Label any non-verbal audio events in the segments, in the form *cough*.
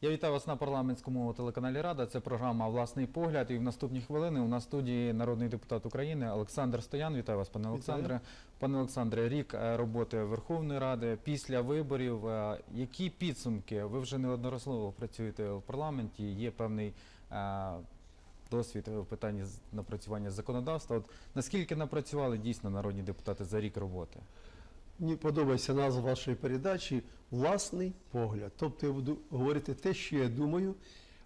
Я вітаю вас на парламентському телеканалі Рада. Це програма Власний погляд. І в наступні хвилини у нас в студії народний депутат України Олександр Стоян. Вітаю вас, пане Олександре. Пане Олександре, рік е, роботи Верховної Ради після виборів. Е, Які підсумки? Ви вже неодноразово працюєте в парламенті. Є певний е, досвід в питанні напрацювання законодавства. От наскільки напрацювали дійсно народні депутати за рік роботи? Мені подобається назва вашої передачі Власний погляд. Тобто я буду говорити те, що я думаю,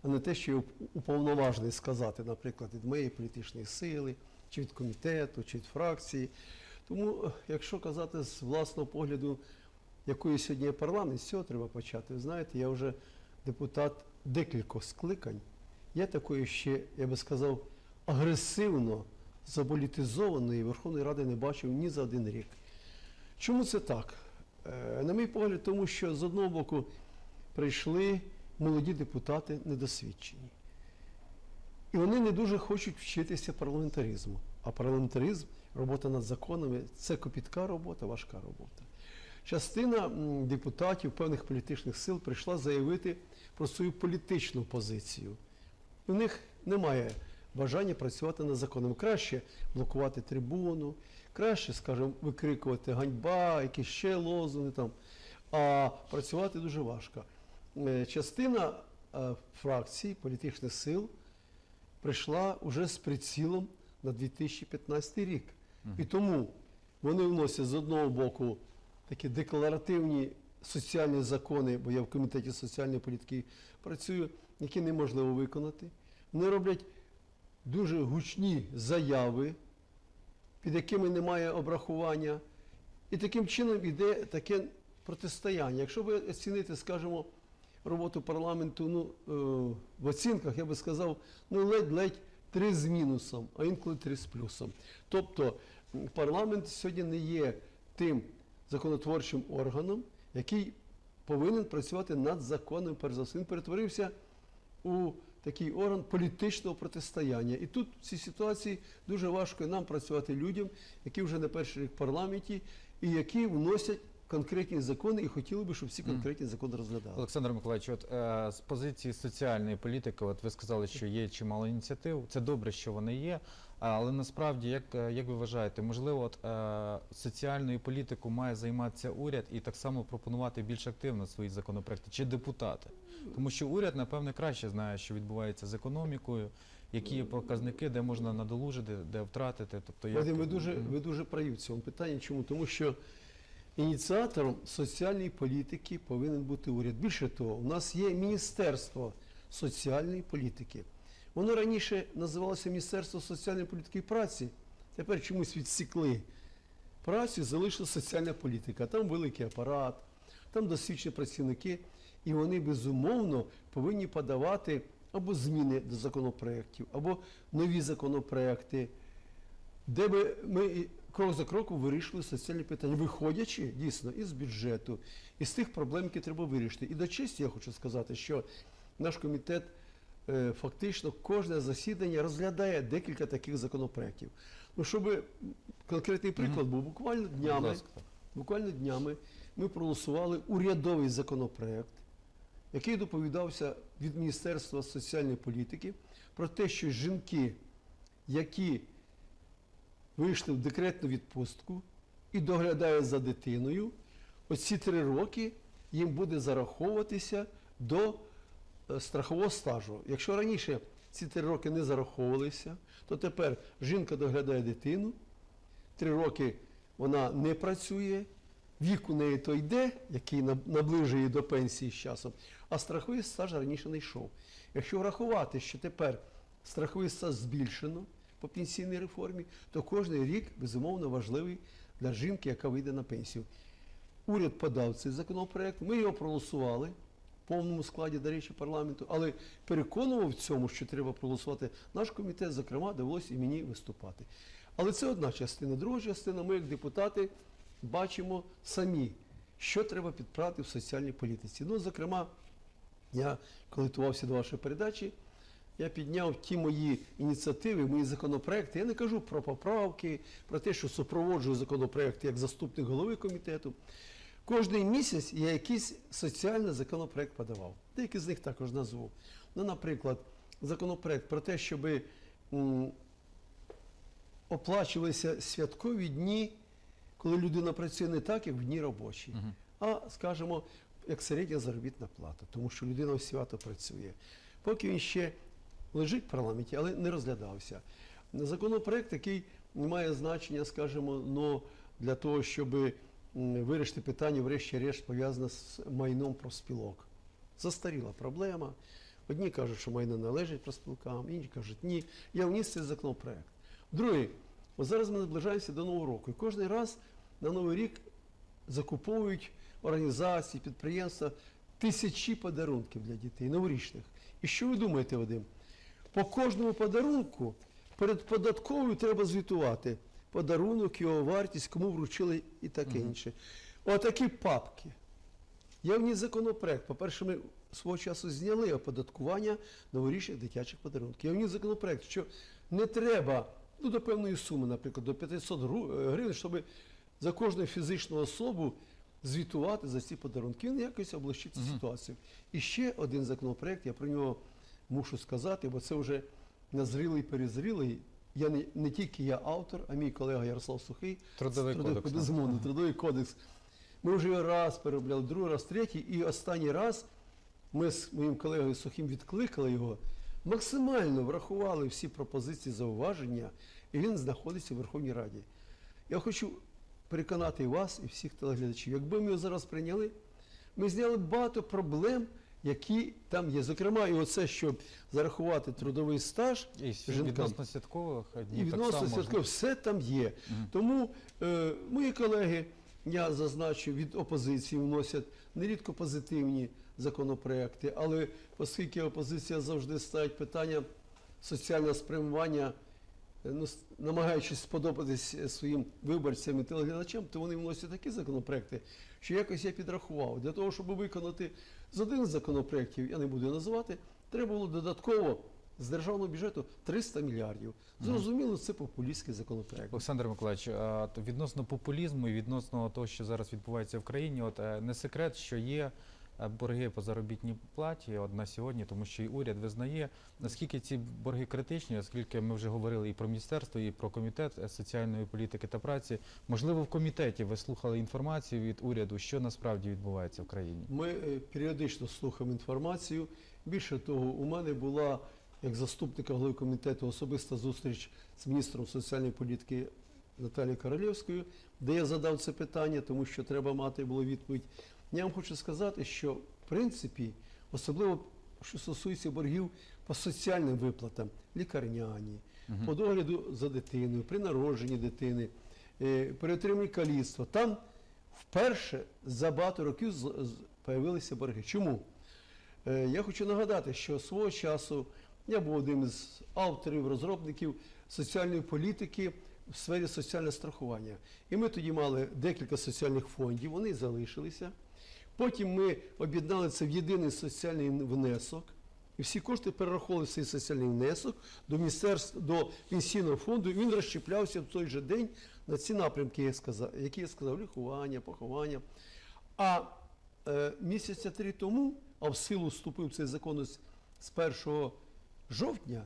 а не те, що я уповноважений сказати, наприклад, від моєї політичної сили, чи від комітету, чи від фракції. Тому, якщо казати з власного погляду, якою сьогодні є парламент, з цього треба почати. Ви знаєте, я вже депутат декількох скликань. Я такої ще, я би сказав, агресивно заполітизованої Верховної Ради не бачив ні за один рік. Чому це так? Е, На мій погляд, тому що з одного боку прийшли молоді депутати недосвідчені. І вони не дуже хочуть вчитися парламентаризму. А парламентаризм, робота над законами це копітка робота, важка робота. Частина депутатів певних політичних сил прийшла заявити про свою політичну позицію. У них немає бажання працювати над законом. Краще блокувати трибуну, краще, скажімо, викрикувати ганьба, якісь ще лозунги там. А працювати дуже важко. Е, Частина е, фракцій, політичних сил прийшла уже з прицілом на 2015 рік. І тому вони вносять з одного боку такі декларативні соціальні закони, бо я в комітеті соціальної політики працюю, які неможливо виконати. Вони роблять дуже гучні заяви, під якими немає обрахування. І таким чином йде таке протистояння. Якщо ви оцінити, скажімо, роботу парламенту ну, е, в оцінках, я би сказав, ну ледь-ледь три з мінусом, а інколи три з плюсом. Тобто парламент сьогодні не є тим законотворчим органом, який повинен працювати над законом, перш за все. Він перетворився у такий орган політичного протистояння. І тут в цій ситуації дуже важко нам працювати людям, які вже не перший рік в парламенті, і які вносять конкретні закони, і хотіли би, щоб всі конкретні закони розглядали. Олександр Миколаївич, от е, з позиції соціальної політики, от ви сказали, що є чимало ініціатив. Це добре, що вони є. Але насправді, як, е, як ви вважаєте, можливо, от е, соціальною політикою має займатися уряд і так само пропонувати більш активно свої законопроекти чи депутати? Тому що уряд, напевне, краще знає, що відбувається з економікою, які є показники, де можна надолужити, де втратити. Тобто як... Вадим, ви дуже, ви дуже праві в цьому питанні. Чому? Тому що ініціатором соціальної політики повинен бути уряд. Більше того, у нас є Міністерство соціальної політики. Воно раніше називалося Міністерство соціальної політики і праці. Тепер чомусь відсікли працю, залишила соціальна політика. Там великий апарат, там досвідчені працівники, і вони безумовно повинні подавати або зміни до законопроєктів, або нові законопроекти, де би ми крок за кроком вирішили соціальні питання, виходячи дійсно із бюджету, із тих проблем, які треба вирішити. І до честі я хочу сказати, що наш комітет фактично кожне засідання розглядає декілька таких законопроєктів. Ну, щоб конкретний приклад був, буквально днями, буквально днями ми проголосували урядовий законопроект, який доповідався від Міністерства соціальної політики про те, що жінки, які вийшли в декретну відпустку і доглядають за дитиною, оці три роки їм буде зараховуватися до е, страхового стажу. Якщо раніше ці три роки не зараховувалися, то тепер жінка доглядає дитину, три роки вона не працює, вік у неї то йде, який наближує до пенсії з часом, а страховий стаж раніше не йшов. Якщо врахувати, що тепер страховий стаж збільшено по пенсійній реформі, то кожен рік безумовно важливий для жінки, яка вийде на пенсію. Уряд подав цей законопроект, ми його проголосували в повному складі, до речі, парламенту, але переконував в цьому, що треба проголосувати наш комітет, зокрема, довелося і мені виступати. Але це одна частина. Друга частина, ми, як депутати, бачимо самі, що треба підправити в соціальній політиці. Ну, зокрема, я коли до вашої передачі, я підняв ті мої ініціативи, мої законопроекти. Я не кажу про поправки, про те, що супроводжую законопроекти як заступник голови комітету. Кожний місяць я якийсь соціальний законопроект подавав. Деякі з них також назву. Ну, наприклад, законопроект про те, щоб оплачувалися святкові дні, коли людина працює не так, як в дні робочі, а, скажімо, як середня заробітна плата, тому що людина свято працює. Поки він ще лежить в парламенті, але не розглядався. Законопроект, який має значення, скажімо, но для того, щоб м, вирішити питання, врешті-решт, пов'язане з майном профспілок. Застаріла проблема. Одні кажуть, що майно належить профспілкам, інші кажуть, ні. Я вніс цей законопроект. Другий, от зараз ми наближаємося до Нового року. І кожен раз на Новий рік закуповують організації, підприємства тисячі подарунків для дітей, новорічних. І що ви думаєте, Вадим? По кожному подарунку перед податковою треба звітувати подарунок, його вартість, кому вручили і таке Мгм. інше. Отакі папки. Я вніс законопроект. По-перше, ми свого часу зняли оподаткування новорічних дитячих подарунків. Я вніс законопроект, що не треба ну, до певної суми, наприклад, до 500 е, гривень, щоб за кожну фізичну особу звітувати за ці подарунки. Він якось облегчить цю Мгм. ситуацію. І ще один законопроект, я про нього мушу сказати, бо це вже назрілий, перезрілий. Я не, не тільки я автор, а мій колега Ярослав Сухий. Трудовий кодекс. так. Безумовно, трудовий кодекс. Ми вже його раз переробляли, другий раз, третій, і останній раз ми з моїм колегою Сухим відкликали його, максимально врахували всі пропозиції, зауваження, і він знаходиться в Верховній Раді. Я хочу переконати і вас, і всіх телеглядачів, якби ми його зараз прийняли, ми зняли багато проблем, які там є. Зокрема, і оце, щоб зарахувати трудовий стаж, І жінкам. відносно святкових і днів так само святково, все там є. Мгм. Тому е, мої колеги, я зазначу, від опозиції вносять нерідко позитивні законопроекти, але оскільки опозиція завжди ставить питання соціального спрямування, е, ну, намагаючись сподобатись е, своїм виборцям і телеглядачам, то вони вносять такі законопроекти, що якось я підрахував. Для того, щоб виконати з один з законопроєктів, я не буду називати, треба було додатково з державного бюджету 300 мільярдів. Зрозуміло, це популістський законопроект. Олександр Миколаївич, відносно популізму і відносно того, що зараз відбувається в країні, от е, не секрет, що є борги по заробітній платі от на сьогодні, тому що і уряд визнає, наскільки ці борги критичні, оскільки ми вже говорили і про міністерство, і про комітет е, соціальної політики та праці. Можливо, в комітеті ви слухали інформацію від уряду, що насправді відбувається в країні. Ми е, періодично слухаємо інформацію. Більше того, у мене була як заступника голови комітету особиста зустріч з міністром соціальної політики Наталією Королєвською, де я задав це питання, тому що треба мати було відповідь. Я вам хочу сказати, що в принципі, особливо що стосується боргів по соціальним виплатам, лікарняні, Мгм. по догляду за дитиною, при народженні дитини, е, при отриманні каліцтва. Там вперше за багато років з- з- борги. Чому? Е, Я хочу нагадати, що свого часу я був одним із авторів, розробників соціальної політики в сфері соціального страхування. І ми тоді мали декілька соціальних фондів, вони залишилися. Потім ми об'єднали це в єдиний соціальний внесок. І всі кошти перераховували в цей соціальний внесок до міністерства, до пенсійного фонду, і він розщеплявся в той же день на ці напрямки, я сказав, які я сказав, лікування, поховання. А е, місяця три тому, а в силу вступив цей закон з 1 жовтня,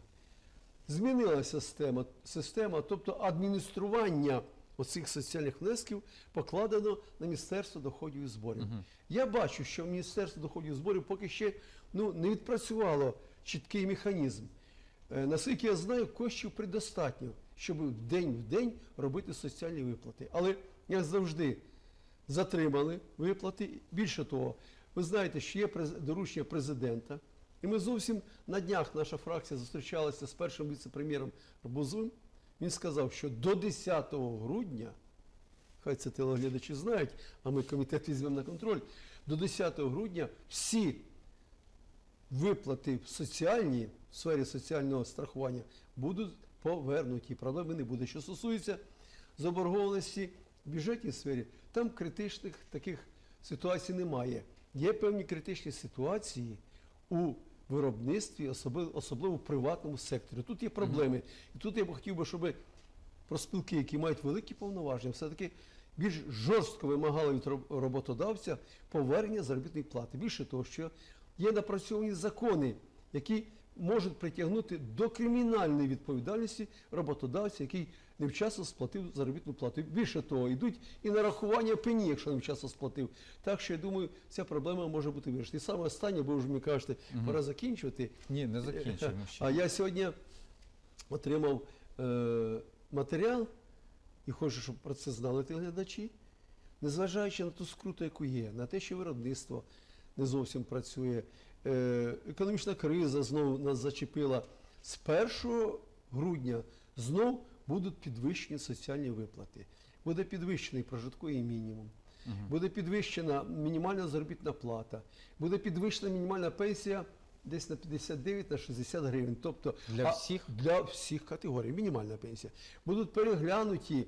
змінилася система, система, тобто адміністрування оцих соціальних внесків покладено на Міністерство доходів і зборів. Мгм. Я бачу, що Міністерство доходів і зборів поки ще ну, не відпрацювало чіткий механізм. Е, Наскільки я знаю, коштів предостатньо, щоб день в день робити соціальні виплати. Але як завжди затримали виплати. Більше того, ви знаєте, що є доручення президента. І ми зовсім на днях наша фракція зустрічалася з першим віце-прем'єром Арбузовим. Він сказав, що до 10 грудня, хай це телеглядачі знають, а ми комітет візьмемо на контроль, до 10 грудня всі виплати соціальні в сфері соціального страхування будуть повернуті. Проблеми не буде. Що стосується заборгованості в бюджетній сфері, там критичних таких ситуацій немає. Є певні критичні ситуації у виробництві, особливо, особливо в приватному секторі. Тут є проблеми. І тут я б хотів би, щоб проспілки, які мають великі повноваження, все-таки більш жорстко вимагали від роботодавця повернення заробітної плати. Більше того, що є напрацьовані закони, які можуть притягнути до кримінальної відповідальності роботодавця, який невчасно сплатив заробітну плату. Більше того, йдуть і нарахування пені, якщо невчасно сплатив. Так що я думаю, ця проблема може бути вирішена. І саме останнє, бо вже мені кажете, пора закінчувати. Ні, не закінчуємо ще. А я сьогодні отримав е, матеріал і хочу, щоб про це знали телеглядачі, незважаючи на ту скруту, яку є, на те, що виробництво не зовсім працює, економічна криза знову нас зачепила. З 1 грудня знов будуть підвищені соціальні виплати. Буде підвищений прожитковий мінімум. Буде підвищена мінімальна заробітна плата, буде підвищена мінімальна пенсія десь на 59 на 60 гривень. Тобто Для а- всіх? для всіх категорій, мінімальна пенсія. Будуть переглянуті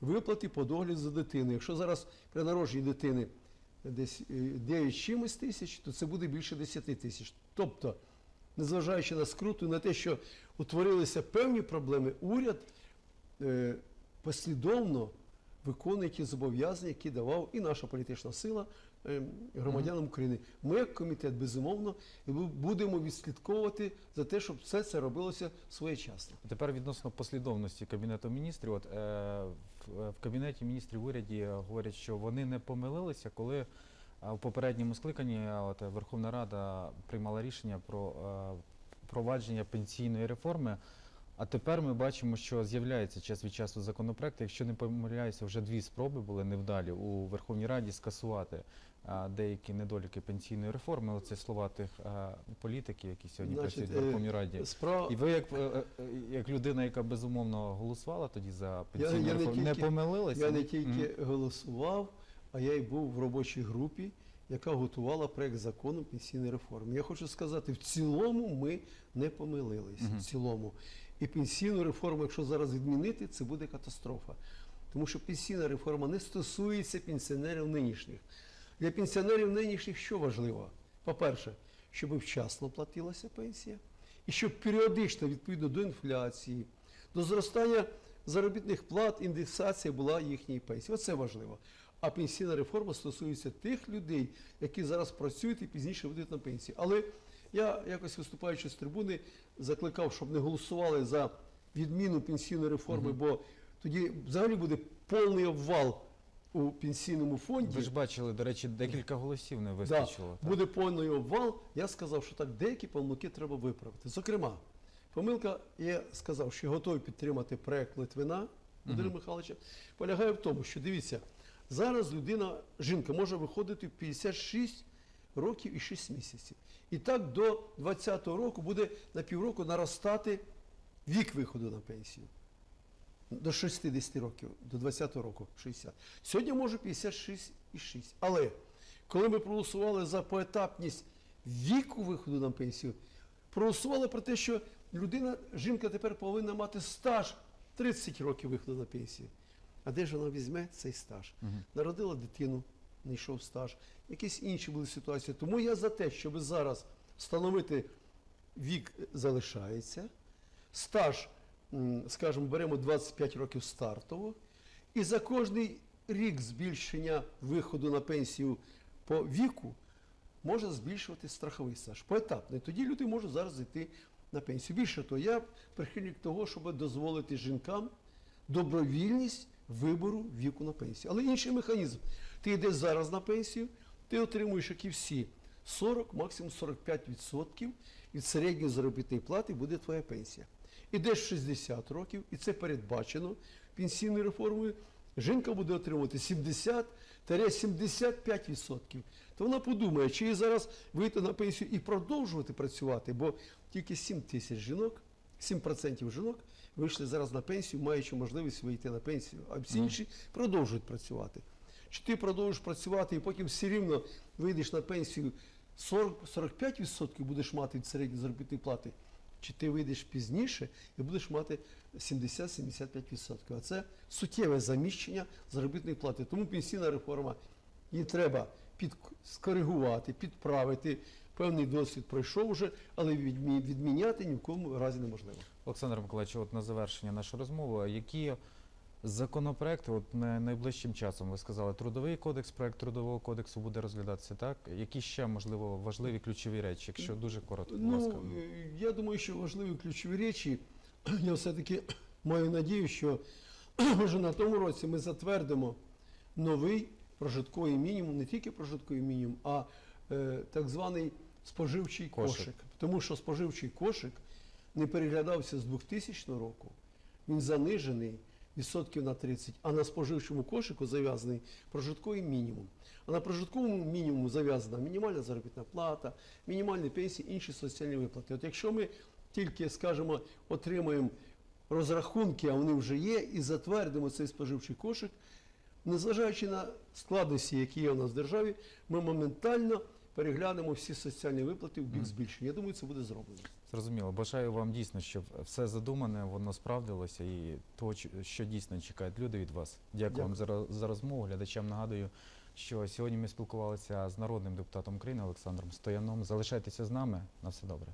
виплати по догляду за дитиною. Якщо зараз при народженні дитини десь е, 9 чимось тисяч, то це буде більше 10 тисяч. Тобто, незважаючи на скруту, на те, що утворилися певні проблеми, уряд е, послідовно виконує ті зобов'язання, які давав і наша політична сила е, громадянам України. Ми, як комітет, безумовно, бу- будемо відслідковувати за те, щоб все це робилося своєчасно. Тепер відносно послідовності Кабінету міністрів. От, е, в, Кабінеті міністрів уряді говорять, що вони не помилилися, коли е, в попередньому скликанні е, от, Верховна Рада приймала рішення про е, впровадження пенсійної реформи. А тепер ми бачимо, що з'являється час від часу законопроект. Якщо не помиляюся, вже дві спроби були невдалі у Верховній Раді скасувати е, деякі недоліки пенсійної реформи. Але це слова тих е, політиків, які сьогодні Значить, працюють в е, Верховній Раді. Справа І ви, як, е, е, як людина, яка безумовно голосувала тоді за Я- пенсійну я не реформу, не тільки- помилилися? Я не тільки голосував, а я й був в робочій групі, яка готувала проект закону пенсійної реформи. Я хочу сказати, в цілому ми не помилились. Мгм. В цілому. І пенсійну реформу, якщо зараз відмінити, це буде катастрофа. Тому що пенсійна реформа не стосується пенсіонерів нинішніх. Для пенсіонерів нинішніх що важливо? По-перше, щоб вчасно платилася пенсія, і щоб періодично, відповідно до інфляції, до зростання заробітних плат, індексація була їхньої пенсії. Оце важливо. А пенсійна реформа стосується тих людей, які зараз працюють і пізніше вийдуть на пенсію. Але я якось виступаючи з трибуни, закликав, щоб не голосували за відміну пенсійної реформи, бо тоді взагалі буде повний обвал у пенсійному фонді. Ви ж бачили, до речі, декілька голосів не Да, вистачило. так? буде повний обвал. Я сказав, що так деякі помилки треба виправити. Зокрема, помилка, я сказав, що готовий підтримати проект Литвина Володимира Михайловича, полягає в тому, що дивіться, зараз людина, жінка може виходити в 56 років і 6 місяців. І так до 20-го року буде на півроку наростати вік виходу на пенсію. До 60 років, до 20-го року 60. Сьогодні може 56,6. Але коли ми проголосували за поетапність віку виходу на пенсію, проголосували про те, що людина, жінка тепер повинна мати стаж 30 років виходу на пенсію. А де ж вона візьме цей стаж? Народила дитину, не йшов стаж, якісь інші були ситуації. Тому я за те, щоб зараз встановити вік залишається, стаж, скажімо, беремо 25 років стартово, і за кожний рік збільшення виходу на пенсію по віку може збільшувати страховий стаж. Поетапно. І Тоді люди можуть зараз йти на пенсію. Більше того, я прихильник того, щоб дозволити жінкам добровільність вибору віку на пенсію. Але інший механізм. Ти йдеш зараз на пенсію, ти отримуєш, як і всі, 40, максимум 45% від середньої заробітної плати буде твоя пенсія. Ідеш 60 років, і це передбачено пенсійною реформою. Жінка буде отримувати 70-75%. То вона подумає, чи їй зараз вийти на пенсію і продовжувати працювати, бо тільки 7 тисяч жінок, 7% жінок вийшли зараз на пенсію, маючи можливість вийти на пенсію, а всі інші продовжують працювати. Чи ти продовжиш працювати і потім все рівно вийдеш на пенсію 40, 45% будеш мати від середньої заробітної плати, чи ти вийдеш пізніше і будеш мати 70-75%. А це суттєве заміщення заробітної плати. Тому пенсійна реформа її треба під, скоригувати, підправити. Певний досвід пройшов вже, але відмі- відміняти ні в кому разі неможливо. Олександр Миколаївич, от на завершення нашої розмови, які Законопроект, от на- найближчим часом ви сказали, трудовий кодекс, проект трудового кодексу буде розглядатися, так? Які ще можливо важливі ключові речі, якщо дуже коротко, будь ласка. Ну, е, я думаю, що важливі ключові речі. *clears throat* Я все-таки *clears throat* маю надію, що *clears throat* вже на тому році ми затвердимо новий прожитковий мінімум, не тільки прожитковий мінімум, а е, так званий споживчий Кошик. кошик. Тому що споживчий кошик не переглядався з 2000 року. Він занижений відсотків на 30, а на споживчому кошику зав'язаний прожитковий мінімум. А на прожитковому мінімуму зав'язана мінімальна заробітна плата, мінімальні пенсії, інші соціальні виплати. От якщо ми тільки, скажімо, отримаємо розрахунки, а вони вже є, і затвердимо цей споживчий кошик, незважаючи на складності, які є у нас в державі, ми моментально переглянемо всі соціальні виплати в бік збільшення. Я думаю, це буде зроблено. Зрозуміло. Бажаю вам дійсно, щоб все задумане, воно справдилося і того, що дійсно чекають люди від вас. Дякую вам за, за розмову. Глядачам нагадую, що сьогодні ми спілкувалися з народним депутатом України Олександром Стояном. Залишайтеся з нами. На все добре.